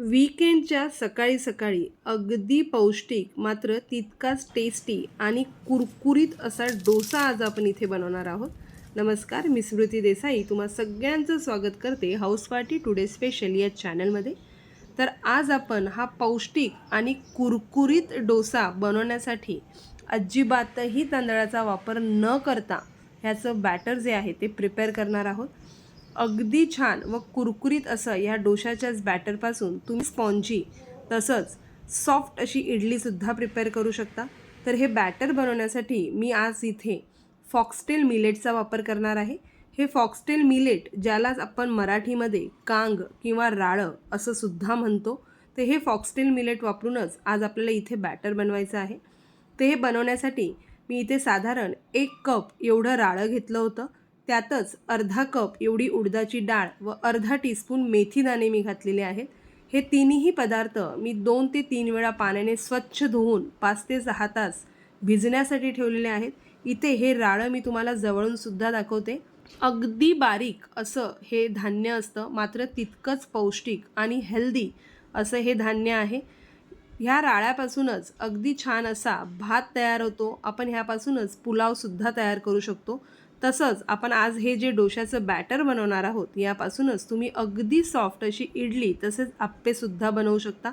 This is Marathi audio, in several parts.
वीकेंडच्या सकाळी सकाळी अगदी पौष्टिक मात्र तितकाच टेस्टी आणि कुरकुरीत असा डोसा आज आपण इथे बनवणार आहोत. नमस्कार मी स्मृती देसाई. तुम्हा सगळ्यांचं स्वागत करते हाऊस पार्टी टुडे स्पेशल या चॅनलमध्ये तर आज आपण हा पौष्टिक आणि कुरकुरीत डोसा बनवण्यासाठी अजिबातही तांदळाचा वापर न करता ह्याचं बॅटर जे आहे ते प्रिपेअर करणार आहोत. अगदी छान व कुरकुरीत असं ह्या डोशाच्याच बॅटरपासून तुम्ही स्पॉन्जी तसंच सॉफ्ट अशी इडलीसुद्धा प्रिपेअर करू शकता. तर हे बॅटर बनवण्यासाठी मी आज इथे फॉक्सटेल मिलेटचा वापर करणार आहे. हे फॉक्सटेल मिलेट ज्यालाच आपण मराठीमध्ये कांग किंवा राळं असं सुद्धा म्हणतो तर हे फॉक्सटेल मिलेट वापरूनच आज आपल्याला इथे बॅटर बनवायचं आहे. ते हे बनवण्यासाठी मी इथे साधारण एक कप एवढं राळं घेतलं होतं. त्यातच अर्धा कप एवढी उडदाची डाळ व अर्धा टीस्पून मेथीदाणे मी घातलेले आहेत. हे तिन्ही पदार्थ मी दोन ते तीन वेळा पाण्याने स्वच्छ धुवून पाच ते सहा तास भिजण्यासाठी ठेवलेले आहेत. इथे हे राळं मी तुम्हाला जवळूनसुद्धा दाखवते. अगदी बारीक असं हे धान्य असतं. मात्र तितकंच पौष्टिक आणि हेल्दी असं हे धान्य आहे. ह्या राळ्यापासूनच अगदी छान असा भात तयार होतो. आपण ह्यापासूनच पुलावसुद्धा तयार करू शकतो. तसंच आपण आज हे जे डोशाचं बॅटर बनवणार आहोत यापासूनच तुम्ही अगदी सॉफ्ट अशी इडली तसेच आप्पेसुद्धा बनवू शकता.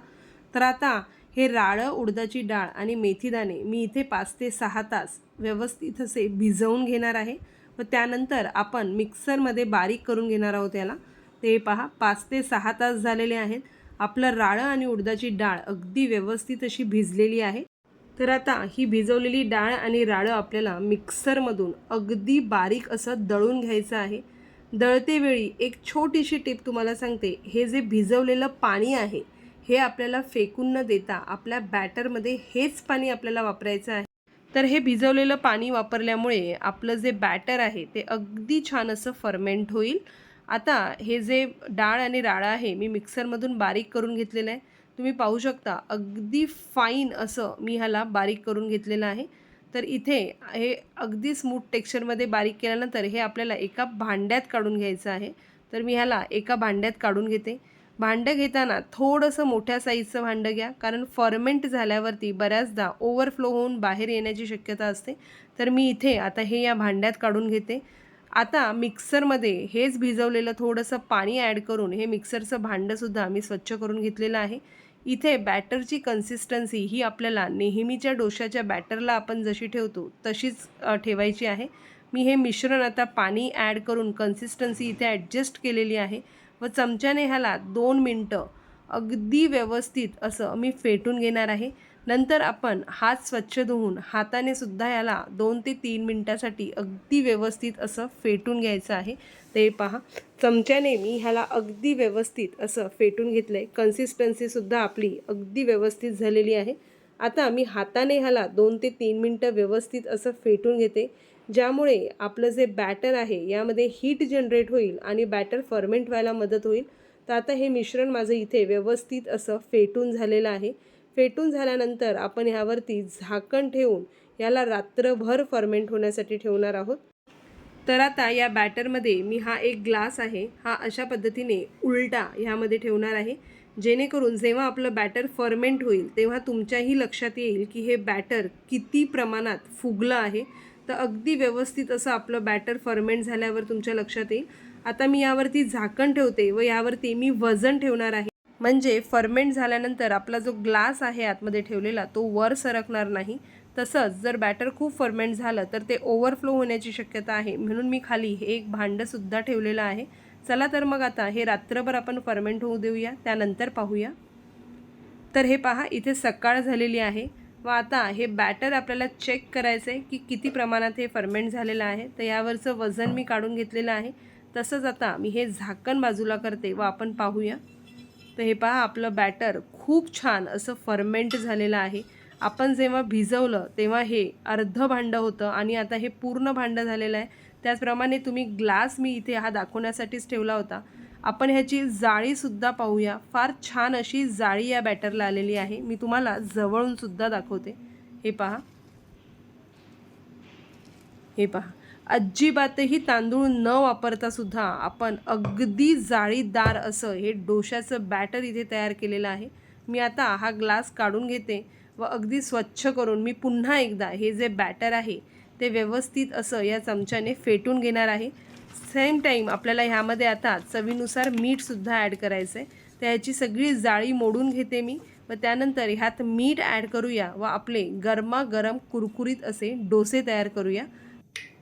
तर आता हे राळं उडदाची डाळ आणि मेथीदाणे मी इथे पाच ते सहा तास व्यवस्थित असे भिजवून घेणार आहे. व त्यानंतर आपण मिक्सरमध्ये बारीक करून घेणार आहोत याला. ते पहा पाच ते सहा तास झालेले आहेत. आपलं राळं आणि उडदाची डाळ अगदी व्यवस्थित अशी भिजलेली आहे. तर आता ही भिजवलेली डाळ आणि राळं आपल्याला मिक्सरमधून अगदी बारीक असं दळून घ्यायचं आहे. दळतेवेळी एक छोटीशी टीप तुम्हाला सांगते. हे जे भिजवलेलं पाणी आहे हे आपल्याला फेकून न देता आपल्या बॅटरमध्ये हेच पाणी आपल्याला वापरायचं आहे. तर हे भिजवलेलं पाणी वापरल्यामुळे आपलं जे बॅटर आहे ते अगदी छान असं फर्मेंट होईल. आता हे जे डाळ आणि राळा आहे मी मिक्सरमधून बारीक करून घेतलेलं आहे. तुम्ही पाहू शकता अगदी फाईन असं मी ह्याला बारीक करून घेतलेलं आहे. तर इथे हे अगदी स्मूथ टेक्स्चरमध्ये बारीक केल्यानंतर हे आपल्याला एका भांड्यात काढून घ्यायचं आहे. तर मी ह्याला एका भांड्यात काढून घेते. भांडं घेताना थोडंसं मोठ्या साईजचं भांडं घ्या कारण फर्मेंट झाल्यावरती बऱ्याचदा ओव्हरफ्लो होऊन बाहेर येण्याची शक्यता असते. तर मी इथे आता हे या भांड्यात काढून घेते. आता मिक्सरमध्ये हेच भिजवलेलं थोडंसं पाणी ॲड करून हे मिक्सरचं भांडंसुद्धा मी स्वच्छ करून घेतलेलं आहे. इथे बॅटरची कन्सिस्टन्सी ही आपल्याला नेहमीच्या डोशाच्या बॅटरला आपण जशी ठेवतो तशीच ठेवायची आहे. मी हे मिश्रण आता पाणी ॲड करून कन्सिस्टन्सी इथे ॲडजस्ट केलेली आहे व चमच्याने ह्याला दोन मिनटं अगदी व्यवस्थित असं मी फेटून घेणार आहे. नंतर आपण हात स्वच्छ धुवून हाताने सुद्धा याला दोन ते तीन मिनटासाठी अगदी व्यवस्थित असं फेटून घ्यायचं आहे. ते पहा चमच्याने मी ह्याला अगदी व्यवस्थित असं फेटून घेतलं आहे कन्सिस्टन्सीसुद्धा आपली अगदी व्यवस्थित झालेली आहे. आता मी हाताने ह्याला दोन ते तीन मिनटं व्यवस्थित असं फेटून घेते. ज्यामुळे आपलं जे बॅटर आहे यामध्ये हीट जनरेट होईल आणि बॅटर फर्मेंट व्हायला मदत होईल. तर आता हे मिश्रण माझं इथे व्यवस्थित असं फेटून झालेलं आहे. फेटून झाल्यानंतर आपण ह्यावरती झाकण ठेवून याला रात्रभर फर्मेंट होण्यासाठी ठेवणार आहोत. तर आता या बॅटरमध्ये मी हा एक ग्लास आहे हा अशा पद्धतीने उलटा ह्यामध्ये ठेवणार आहे जेणेकरून जेव्हा आपलं बॅटर फर्मेंट होईल तेव्हा तुमच्याही लक्षात येईल की हे बॅटर किती प्रमाणात फुगलं आहे. तर अगदी व्यवस्थित असं आपलं बॅटर फर्मेंट झाल्यावर तुमच्या लक्षात येईल. आता मी यावरती झाकण ठेवते व यावरती मी वजन ठेवणार आहे. म्हणजे फर्मेंट झाल्यानंतर आपला जो ग्लास आहे आतमध्ये ठेवलेला तो वर सरकणार नाही. तसंच जर बॅटर खूप फर्मेंट झालं तर ते ओव्हरफ्लो होण्याची शक्यता आहे. म्हणून मी खाली हे एक भांडंसुद्धा ठेवलेलं आहे. चला तर मग आता हे रात्रभर आपण फर्मेंट होऊ देऊया त्यानंतर पाहूया. तर हे पहा इथे सकाळ झालेली आहे व आता हे बॅटर आपल्याला चेक करायचं आहे की किती प्रमाणात हे फर्मेंट झालेलं आहे. तर यावरचं वजन मी काढून घेतलेलं आहे. तसंच आता मी हे झाकण बाजूला करते व आपण पाहूया. तर हे पहा आपलं बॅटर खूप छान असं फर्मेंट झालेलं आहे. आपण जेव्हा भिजवलं तेव्हा हे अर्धं भांडं होतं आणि आता हे पूर्ण भांडं झालेलं आहे. त्याचप्रमाणे तुम्ही ग्लास मी इथे हा दाखवण्यासाठीच ठेवला होता. आपण ह्याची जाळीसुद्धा पाहूया. फार छान अशी जाळी या बॅटरला आलेली आहे. मी तुम्हाला जवळूनसुद्धा दाखवते. हे पहा. हे पहा. अजिबातही तांदूळ न वापरता सुद्धा आपण अगदी जाळीदार असं हे डोशाचं बॅटर इथे तयार केलेलं आहे. मी आता हा ग्लास काढून घेते व अगदी स्वच्छ करून मी पुन्हा एकदा हे जे बॅटर आहे ते व्यवस्थित असं या चमच्याने फेटून घेणार आहे. सेम टाईम आपल्याला ह्यामध्ये आता चवीनुसार मीठसुद्धा ॲड करायचं आहे तर ह्याची सगळी जाळी मोडून घेते मी व त्यानंतर ह्यात मीठ ॲड करूया व आपले गरमागरम कुरकुरीत असे डोसे तयार करूया.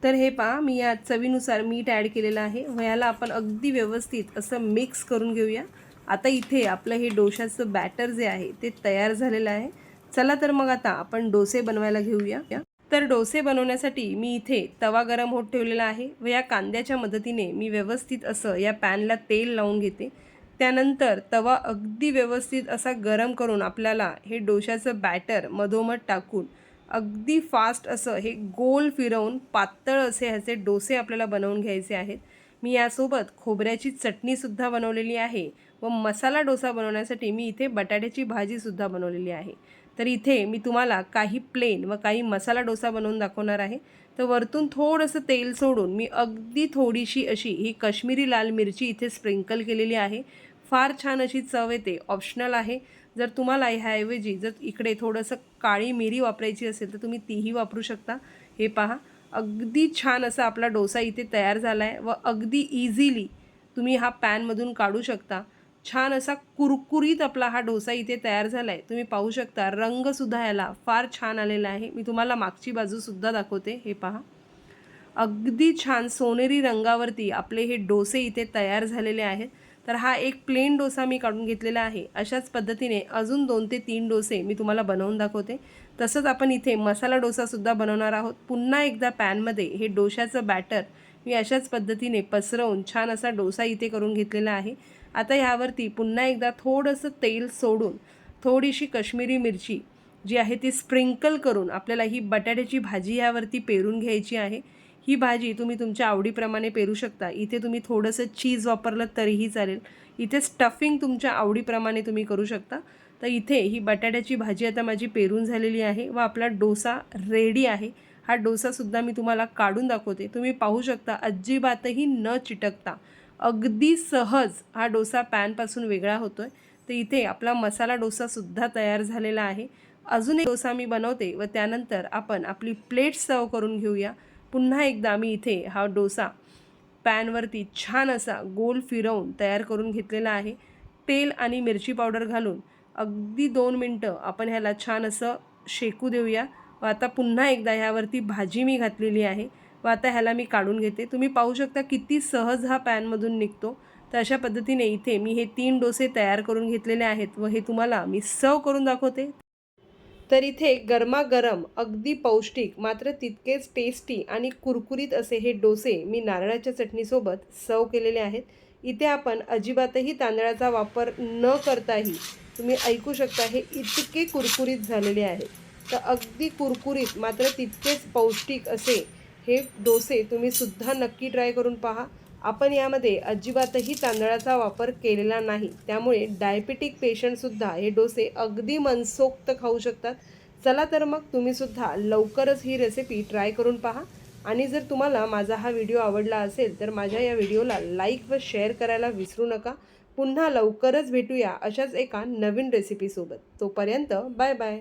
तर हे पहा मी या चवीनुसार मीठ ॲड केलेलं आहे. व ह्याला आपण अगदी व्यवस्थित असं मिक्स करून घेऊया. आता इथे आपलं हे डोशाचं बॅटर जे आहे ते तयार झालेलं आहे. चला तर मग आता आपण डोसे बनवायला घेऊया. तर डोसे बनवण्यासाठी मी इथे तवा गरम होत ठेवलेला आहे व या कांद्याच्या मदतीने मी व्यवस्थित असं या पॅनला तेल लावून घेते. त्यानंतर तवा अगदी व्यवस्थित असा गरम करून आपल्याला हे डोशाचं बॅटर मधोमध टाकून अगदी फास्ट असं हे गोल फिरवून पातळ असे ह्याचे डोसे आपल्याला बनवून घ्यायचे आहेत. मी यासोबत खोबऱ्याची चटणीसुद्धा बनवलेली आहे व मसाला डोसा बनवण्यासाठी मी इथे बटाट्याची भाजीसुद्धा बनवलेली आहे. तर इथे मी तुम्हाला काही प्लेन व काही मसाला डोसा बनवून दाखवणार आहे. तर वरतून थोडंसं तेल सोडून मी अगदी थोडीशी अशी ही काश्मीरी लाल मिरची इथे स्प्रिंकल केलेली आहे. फार छान अशी चव येते ऑप्शनल आहे. जर तुम्हाला ह्याऐवजी जर इकडे थोडंसं काळी मिरी वापरायची असेल तर तुम्ही तीही वापरू शकता. हे पहा अगदी छान असा आपला डोसा इथे तयार झाला आहे व अगदी इझिली तुम्ही हा पॅनमधून काढू शकता. छान असा कुरकुरीत आपला हा डोसा इथे तयार झाला आहे तुम्ही पाहू शकता रंगसुद्धा याला फार छान आलेला आहे. मी तुम्हाला मागची बाजूसुद्धा दाखवते. हे पहा. अगदी छान सोनेरी रंगावरती आपले हे डोसे इथे तयार झालेले आहेत. तर हा एक प्लेन डोसा मी काढून घेतलेला आहे. अशाच पद्धतीने अजून दोन ते तीन डोसे मी तुम्हाला बनवून दाखवते. तसंच आपण इथे मसाला डोसासुद्धा बनवणार आहोत. पुन्हा एकदा पॅनमध्ये हे डोशाचं बॅटर मी अशाच पद्धतीने पसरवून छान असा डोसा इथे करून घेतलेला आहे. आता ह्यावरती पुन्हा एकदा थोडंसं तेल सोडून थोडीशी काश्मीरी मिरची जी आहे ती स्प्रिंकल करून आपल्याला ही बटाट्याची भाजी यावरती पेरून घ्यायची आहे. ही भाजी तुम्ही तुमच्या आवडीप्रमाणे पेरू शकता. इथे तुम्ही थोडंसं चीज वापरलं तरीही चालेल. इथे स्टफिंग तुमच्या आवडीप्रमाणे तुम्ही करू शकता. तर इथे ही बटाट्याची भाजी आता माझी पेरून झालेली आहे व आपला डोसा रेडी आहे. हा डोसासुद्धा मी तुम्हाला काढून दाखवते. तुम्ही पाहू शकता अजिबातही न चिटकता. अगदी सहज हा डोसा पॅनपासून वेगळा होतो आहे तर इथे आपला मसाला डोसासुद्धा तयार झालेला आहे. अजून एक डोसा मी बनवते व त्यानंतर आपण आपली प्लेट सर्व करून घेऊया. पुन्हा एकदा मी इथे हा डोसा पॅनवरती छान असा गोल फिरवून तयार करून घेतलेला आहे. तेल आणि मिरची पावडर घालून अगदी दोन मिनटं आपण ह्याला छान असं शेकू देऊया. व आता पुन्हा एकदा ह्यावरती भाजी मी घातलेली आहे. व आता ह्याला मी काढून घेते. तुम्ही पाहू शकता किती सहज हा पॅनमधून निघतो. तर अशा पद्धतीने इथे मी हे तीन डोसे तयार करून घेतलेले आहेत व हे तुम्हाला मी सर्व करून दाखवते. तर इथे गरमागरम अगदी पौष्टिक मात्र तितकेच टेस्टी आणि कुरकुरीत असे हे डोसे मी नारळाच्या चटणीसोबत सर्व केलेले आहेत. इथे आपण अजिबातही तांदळाचा वापर न करताही तुम्ही ऐकू शकता हे इतके कुरकुरीत झालेले आहेत. तर अगदी कुरकुरीत मात्र तितकेच पौष्टिक असे हे डोसे तुम्ही सुद्धा नक्की ट्राय करून पहा. आपण यामध्ये अजिबातही तांदळाचा वापर केलेला नाही. त्यामुळे डायबिटिक पेशंटसुद्धा हे डोसे अगदी मनसोक्त खाऊ शकतात. चला तर मग तुम्हीसुद्धा लवकरच ही रेसिपी ट्राय करून पहा. आणि जर तुम्हाला माझा हा व्हिडिओ आवडला असेल तर माझ्या या व्हिडिओला लाईक व शेअर करायला विसरू नका. पुन्हा लवकरच भेटूया अशाच एका नवीन रेसिपीसोबत तोपर्यंत बाय बाय